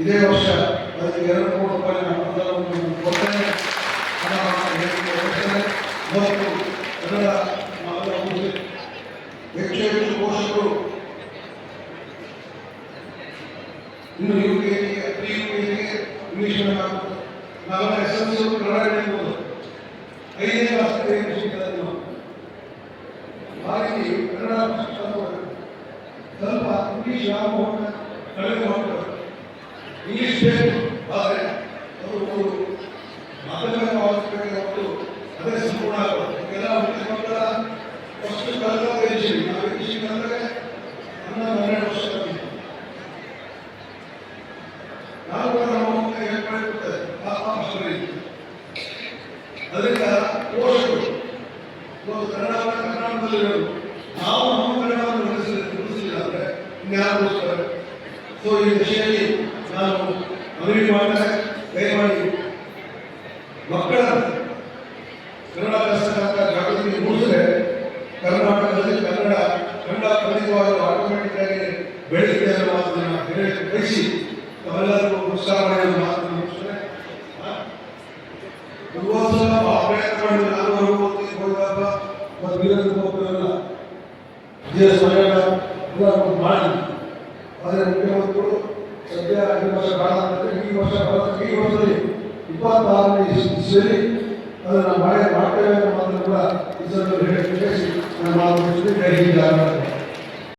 ಇದೆ ವರ್ಷ ಅದಕ್ಕೆ ಎರಡು ಕೋಟಿ ರೂಪಾಯಿ ಅನುದಾನವನ್ನು ಕೊಡ್ತೇನೆ. ಮತ್ತು ಕನ್ನಡ ಹೆಚ್ಚು ಹೆಚ್ಚು ಪೋಷಕರು ಇನ್ನು U K pre U P ಎಲ್ಲಿ ಇಂಗ್ಲೀಷ್ ನಾವೆಲ್ಲ ಎಸ್ ಎಲ್ ಸಿ ಕನ್ನಡ ಹೇಳ್ಬೋದು ಐದನೇ ಕ್ಲಾಸ್ ನಾವು ಹಾಗಾಗಿ ಕನ್ನಡ. ಸ್ವಲ್ಪ ಇಂಗ್ಲೀಷ್ ಯಾವ ಕಳೆದು ಹೋಗ್ತದೆ. ಇಂಗ್ಲೀಷ್ ಬೇಕು, ಆದರೆ ಅದು ಒಂದು ಮಾತೃಕವಾಗಬೇಕು ಮತ್ತು ಅದೇ ಸಂಪೂರ್ಣ ಈಗೆಲ್ಲ ಮಕ್ಕಳ ಫಸ್ಟ್ ಇಂಗ್ಲಿಷ್ ನಾವು ಇಂಗ್ಲಿಷ್ ಕಲಿತರೆ ನಾವು ಕೂಡ ನಮ್ಮ ಮಕ್ಕಳಿಗೆ ಹೇಳ್ಕೊಳ್ತೇವೆ ಪಾಪ ಅಷ್ಟರಲ್ಲಿ ಅದರಿಂದ ಪೋಷಕರು ಇವತ್ತು ಕನ್ನಡವನ್ನು ಕನ್ನಡದಲ್ಲಿ ಹೇಳೋದು ನಾವು ನಮ್ಮ ಕನ್ನಡವನ್ನು ಉಳಿಸಿ ಉಳಿಸಲಿಲ್ಲ ಅಂದರೆ ಇನ್ಯಾರು ಉಳಿಸ್ತಾರೆ ಸೊ ಈ ವಿಷಯದಲ್ಲಿ ನಾನು ಮನವಿ ಮಾಡ್ತಾರೆ ದಯಮಾಡಿ ಮಕ್ಕಳ ಕನ್ನಡ ಕಲಿಸತಕ್ಕ ಜಾಗೃತಿ ಮೂಡಿಸಿದ್ರೆ ಕರ್ನಾಟಕದಲ್ಲಿ ಕನ್ನಡ ಕನ್ನಡ ಖಂಡಿತವಾಗಿ ಆಟೋಮೆಟಿಕ್ ಆಗಿ ಬೆಳೆಯುತ್ತೆ ಅನ್ನೋ ಮಾತನ್ನ ಹೇಳಿ ಬಯಸಿ ತಾವೆಲ್ಲರಿಗೂ ನಮಸ್ಕಾರ ಮಾಡಿ ಮಾತನ್ನು ಮುಗಿಸ್ತೇನೆ ಯುವಸನ ಪ್ರಯತ್ನ ಮಾಡಿ ನಾಲ್ವರು ಹೋದಾಗ ಮತ್ತು ವೀರೇಂದ್ರ ಗೋಪುರಲ್ಲ ವಿಜಯ ಸ್ವಯಂ ಎಲ್ಲ ಮಾಡಿ ಆದರೆ ಮುಖ್ಯಮಂತ್ರಿಗಳು ಸದ್ಯ ಈ ವರ್ಷ ಕಾಲ ಅಂತಂದ್ರೆ ಈ ವರ್ಷ ಬರೋದಕ್ಕೆ ಈ ವರ್ಷದಲ್ಲಿ ಇಪ್ಪತ್ತಾರನೇ ಇಸ್ವಿಯಲ್ಲಿ ಅದನ್ನು ಮಾಡಿ ಮಾಡ್ತೇವೆ ಅನ್ನೋ ಮಾತನ್ನು ಕೂಡ ಈ ಸಂದರ್ಭದಲ್ಲಿ ಹೇಳಿ ನಾನು ಮಾತು ಮುಗಿಸ್ತೀನಿ. ಜೈ ಹಿಂದ್, ಜೈ ಭಾರತ.